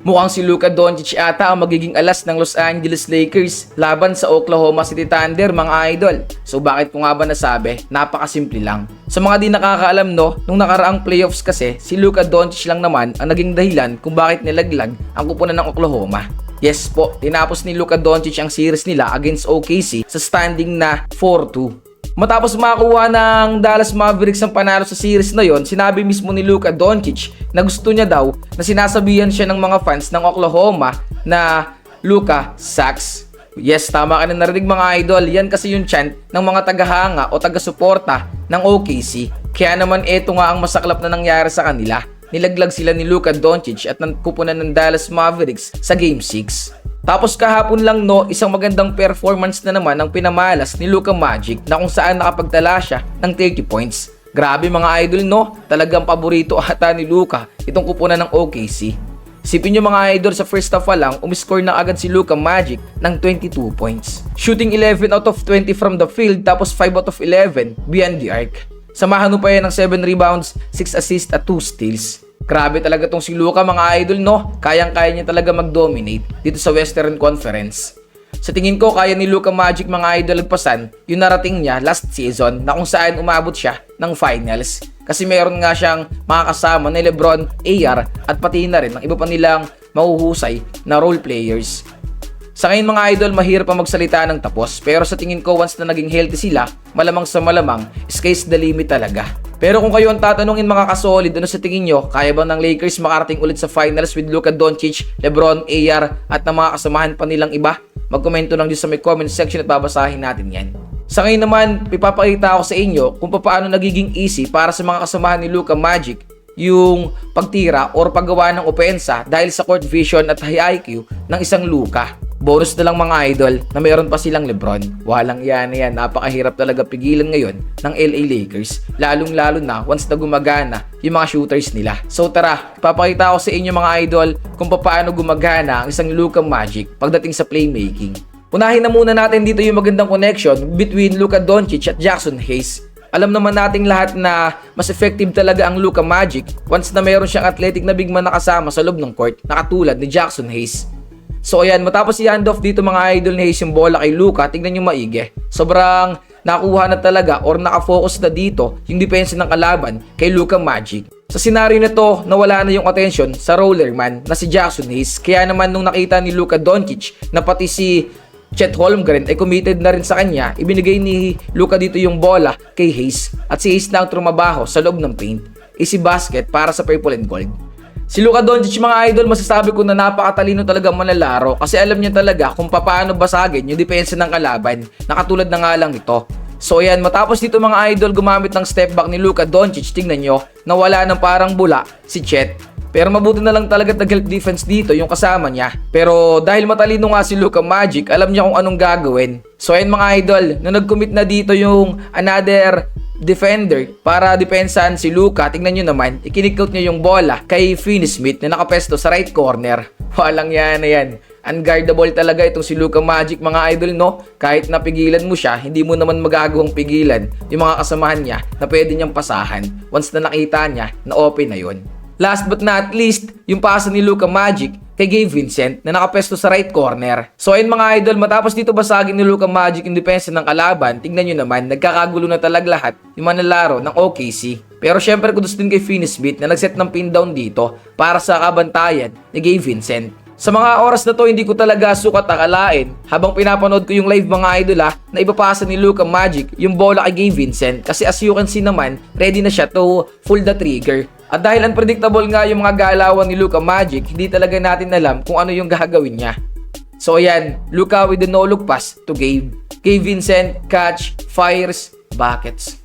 Mukhang si Luka Doncic ata ang magiging alas ng Los Angeles Lakers laban sa Oklahoma City Thunder mga idol. So bakit ko nga ba nasabi? Napakasimple lang. Sa mga di nakakaalam no, nung nakaraang playoffs kasi, si Luka Doncic lang naman ang naging dahilan kung bakit nilaglag ang kupunan ng Oklahoma. Yes po, tinapos ni Luka Doncic ang series nila against OKC sa standing na 4-2. Matapos makakuha ng Dallas Mavericks ang panalo sa series na yon, sinabi mismo ni Luka Doncic na gusto niya daw na sinasabihan siya ng mga fans ng Oklahoma na Luka sucks. Yes, tama ka na narinig mga idol. Yan kasi yung chant ng mga tagahanga o taga-suporta ng OKC. Kaya naman eto nga ang masaklap na nangyari sa kanila. Nilaglag sila ni Luka Doncic at ng kupunan ng Dallas Mavericks sa Game 6. Tapos kahapon lang no, isang magandang performance na naman ang pinamalas ni Luka Magic na kung saan nakapagtala siya ng 30 points. Grabe mga idol no, talagang paborito ata ni Luka itong kupunan ng OKC. Sipin nyo mga idol sa first half pa lang, umiscore na agad si Luka Magic ng 22 points. Shooting 11 out of 20 from the field tapos 5 out of 11 beyond the arc. Samahan mo pa yan ng 7 rebounds, 6 assists at 2 steals. Grabe talaga tong si Luka mga idol no. Kayang-kaya niya talaga mag-dominate dito sa Western Conference. Sa tingin ko kaya ni Luka Magic mga idol lagpasan yung narating niya last season na kung saan umabot siya ng finals. Kasi meron nga siyang mga kasama ni Lebron, AR at pati na rin ng iba pa nilang mahuhusay na role players. Sa ngayon mga idol, mahirap pa magsalita ng tapos. Pero sa tingin ko, once na naging healthy sila, malamang sa malamang, sky's the limit talaga. Pero kung kayo ang tatanungin mga kasolid, ano sa tingin nyo, kaya ba ng Lakers makarating ulit sa finals with Luka Doncic, Lebron, AR, at ng mga kasamahan pa nilang iba? Magkomento lang dito sa may comment section at babasahin natin yan. Sa ngayon naman, ipapakita ko sa inyo kung paano nagiging easy para sa mga kasamahan ni Luka Magic yung pagtira or paggawa ng opensa dahil sa court vision at high IQ ng isang Luka. Bonus na lang mga idol na mayroon pa silang Lebron. Walang yan yan. Napakahirap talaga pigilan ngayon ng LA Lakers. Lalong lalo na once na gumagana yung mga shooters nila. So tara, ipapakita ko sa inyo mga idol kung paano gumagana ang isang Luka Magic pagdating sa playmaking. Unahin na muna natin dito yung magandang connection between Luka Doncic at Jackson Hayes. Alam naman nating lahat na mas effective talaga ang Luka Magic once na mayroon siyang athletic na big man nakasama sa loob ng court na katulad ni Jackson Hayes. So ayan, matapos i-handoff dito mga idol ni Hayes yung bola kay Luka, tignan nyo maigi. Sobrang nakuha na talaga or nakafocus na dito yung depensa ng kalaban kay Luka Magic. Sa senaryo na to, nawala na yung attention sa roller man na si Jackson Hayes. Kaya naman nung nakita ni Luka Doncic na pati si Chet Holmgren ay committed na rin sa kanya, ibinigay ni Luka dito yung bola kay Hayes at si Hayes na ang trumabaho sa loob ng paint. Easy basket para sa purple and gold. Si Luka Doncic mga idol, masasabi ko na napakatalino talaga manlalaro kasi alam niya talaga kung paano basagin yung depensa ng kalaban na katulad na nga lang ito. So ayan, matapos dito mga idol gumamit ng step back ni Luka Doncic, tingnan nyo, nawala ng parang bula si Chet. Pero mabuti na lang talaga nag-help defense dito yung kasama niya. Pero dahil matalino nga si Luka Magic, alam niya kung anong gagawin. So ayan mga idol, nung nag-commit na dito yung another defender para depensahan si Luka. Tingnan nyo naman, ikinikot niya yung bola kay Finney Smith na nakapesto sa right corner. Walang yan na yan. Unguardable talaga itong si Luka Magic mga idol no. Kahit napigilan mo siya, hindi mo naman magagawang pigilan yung mga kasamahan niya na pwede niyang pasahan once na nakita niya na open na yon. Last but not least, yung pasa ni Luka Magic kay Gabe Vincent na nakapesto sa right corner. So ayun mga idol, matapos dito basagin ni Luka Magic yung depensa ng kalaban, tingnan nyo naman, nagkakagulo na talaga lahat yung manlalaro ng OKC. Pero syempre kudos din kay Finney Smith na nagset ng pin down dito para sa kabantayan ni Gabe Vincent. Sa mga oras na to, hindi ko talaga sukat akalain habang pinapanood ko yung live mga idol ah, na ipapasa ni Luka Magic yung bola kay Gabe Vincent kasi as you can see naman, ready na siya to pull the trigger. At dahil unpredictable nga yung mga galawan ni Luka Magic, hindi talaga natin alam kung ano yung gagawin niya. So ayan, Luka with the no-look pass to Gabe. Gabe Vincent, catch, fires, buckets.